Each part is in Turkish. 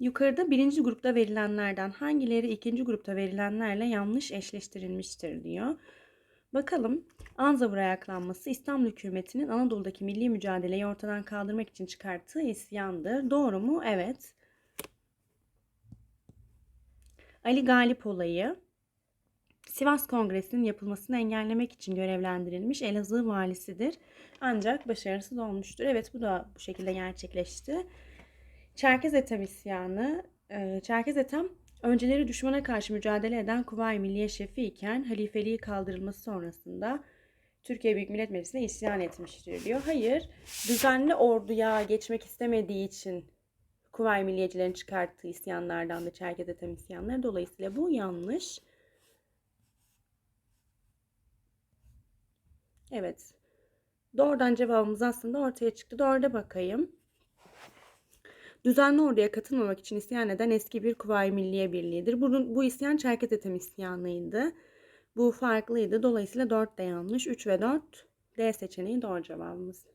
Yukarıda birinci grupta verilenlerden hangileri ikinci grupta verilenlerle yanlış eşleştirilmiştir diyor. Bakalım Anzavur ayaklanması İstanbul hükümetinin Anadolu'daki milli mücadeleyi ortadan kaldırmak için çıkarttığı isyandır. Doğru mu? Evet. Ali Galip olayı Sivas Kongresi'nin yapılmasını engellemek için görevlendirilmiş Elazığ valisidir. Ancak başarısız olmuştur. Evet bu da bu şekilde gerçekleşti. Çerkez Ethem isyanı. Çerkez Ethem önceleri düşmana karşı mücadele eden Kuvayi Milliye Şefi iken halifeliği kaldırılması sonrasında Türkiye Büyük Millet Meclisi'ne isyan etmiştir diyor. Hayır, düzenli orduya geçmek istemediği için Kuvayi Milliyecilerin çıkarttığı isyanlardan da Çerkez Ethem isyanları. Dolayısıyla bu yanlış. Evet. Doğrudan cevabımız aslında ortaya çıktı. Doğru da bakayım. Düzenli orduya katılmamak için isyan eden eski bir Kuvayi Milliye Birliği'dir. Bunun, bu isyan Çerkez Ethem isyanıydı. Bu farklıydı. Dolayısıyla 4 de yanlış. 3 ve 4 D seçeneği doğru cevabımız.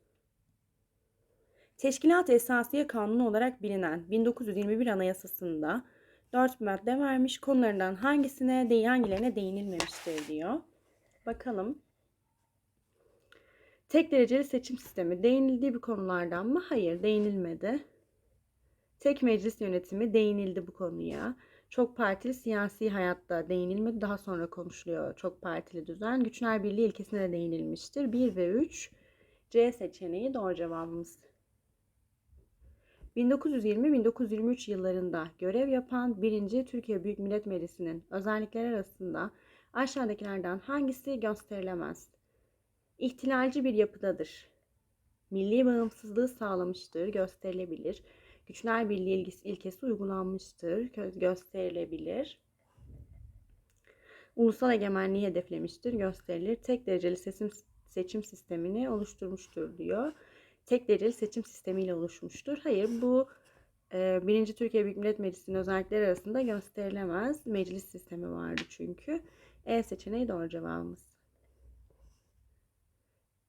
Teşkilat Esasiye Kanunu olarak bilinen 1921 Anayasası'nda 4 madde vermiş. Konularından hangisine değil hangilerine değinilmemiştir diyor. Bakalım. Tek dereceli seçim sistemi değinildiği bir konulardan mı? Hayır, değinilmedi. Tek meclis yönetimi değinildi bu konuya. Çok partili siyasi hayatta değinilmedi. Daha sonra konuşuluyor çok partili düzen. Güçler Birliği ilkesine de değinilmiştir. 1 ve 3 C seçeneği doğru cevabımız. 1920-1923 yıllarında görev yapan 1. Türkiye Büyük Millet Meclisi'nin özellikleri arasında aşağıdakilerden hangisi gösterilemez? İhtilalci bir yapıdadır. Milli bağımsızlığı sağlamıştır, gösterilebilir. Güçler Birliği ilgisi- ilkesi uygulanmıştır, gö- gösterilebilir. Ulusal egemenliği hedeflemiştir, gösterilir. Tek dereceli seçim, seçim sistemini oluşturmuştur diyor. Tek dereceli seçim sistemiyle oluşmuştur. Hayır bu e, 1. Türkiye Büyük Millet Meclisi'nin özellikleri arasında gösterilemez. Meclis sistemi vardı çünkü. E seçeneği doğru cevabımız.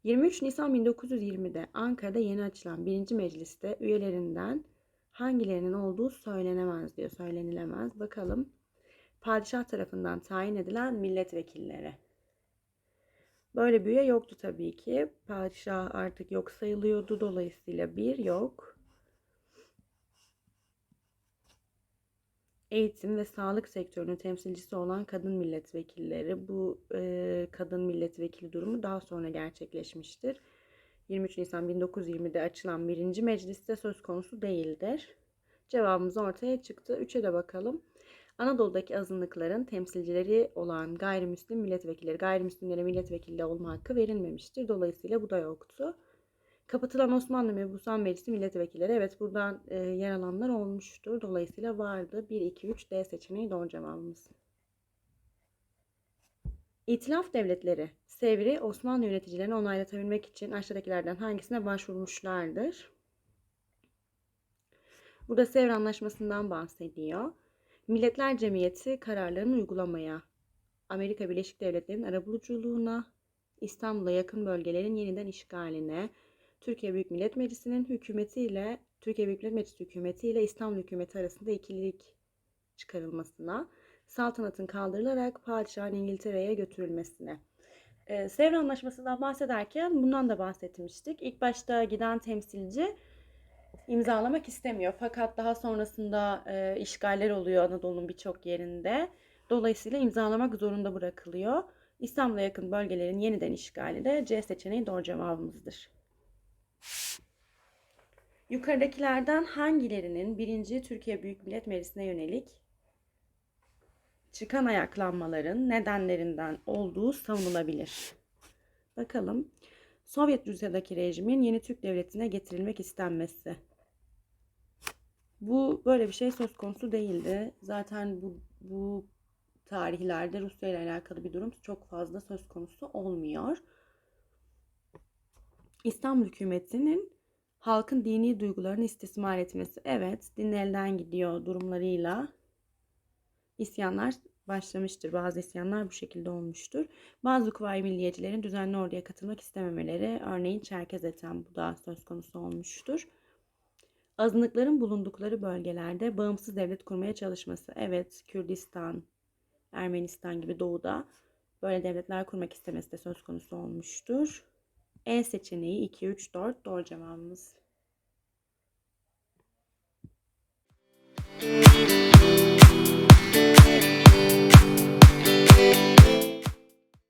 23 Nisan 1920'de Ankara'da yeni açılan 1. Meclis'te üyelerinden hangilerinin olduğu söylenemez diyor. Söylenilemez. Bakalım. Padişah tarafından tayin edilen milletvekilleri. Böyle bir üye yoktu tabii ki. Padişah artık yok sayılıyordu. Dolayısıyla bir yok. Eğitim ve sağlık sektörünün temsilcisi olan kadın milletvekilleri. Bu e, kadın milletvekili durumu daha sonra gerçekleşmiştir. 23 Nisan 1920'de açılan birinci mecliste söz konusu değildir. Cevabımız ortaya çıktı. 3'e de bakalım. Anadolu'daki azınlıkların temsilcileri olan gayrimüslim milletvekilleri, gayrimüslimlere milletvekili olma hakkı verilmemiştir. Dolayısıyla bu da yoktu. Kapatılan Osmanlı Mebusan Meclisi milletvekilleri evet buradan e, yer alanlar olmuştur. Dolayısıyla vardı. 1, 2, 3 D seçeneği doğru cevabımız. İtilaf devletleri Sevri Osmanlı yöneticilerini onaylatabilmek için aşağıdakilerden hangisine başvurmuşlardır? Burada Sevr Anlaşması'ndan bahsediyor. Milletler Cemiyeti kararlarını uygulamaya, Amerika Birleşik Devletleri'nin arabuluculuğuna, İstanbul'a yakın bölgelerin yeniden işgaline, Türkiye Büyük Millet Meclisi'nin hükümetiyle Türkiye Büyük Millet Meclisi hükümeti ile İstanbul hükümeti arasında ikililik çıkarılmasına, saltanatın kaldırılarak padişahın İngiltere'ye götürülmesine. Ee, Sevr Anlaşması'ndan bahsederken bundan da bahsetmiştik. İlk başta giden temsilci imzalamak istemiyor. Fakat daha sonrasında e, işgaller oluyor Anadolu'nun birçok yerinde. Dolayısıyla imzalamak zorunda bırakılıyor. İstanbul'a yakın bölgelerin yeniden işgali de C seçeneği doğru cevabımızdır. Yukarıdakilerden hangilerinin 1. Türkiye Büyük Millet Meclisi'ne yönelik çıkan ayaklanmaların nedenlerinden olduğu savunulabilir? Bakalım. Sovyet Rusya'daki rejimin yeni Türk devletine getirilmek istenmesi. Bu böyle bir şey söz konusu değildi. Zaten bu, bu tarihlerde Rusya ile alakalı bir durum çok fazla söz konusu olmuyor. İstanbul hükümetinin halkın dini duygularını istismar etmesi. Evet, din elden gidiyor durumlarıyla isyanlar başlamıştır. Bazı isyanlar bu şekilde olmuştur. Bazı kuvayi milliyetçilerin düzenli orduya katılmak istememeleri, örneğin Çerkez eten bu da söz konusu olmuştur. Azınlıkların bulundukları bölgelerde bağımsız devlet kurmaya çalışması. Evet, Kürdistan, Ermenistan gibi doğuda böyle devletler kurmak istemesi de söz konusu olmuştur. E seçeneği 2, 3, 4 doğru cevabımız. Müzik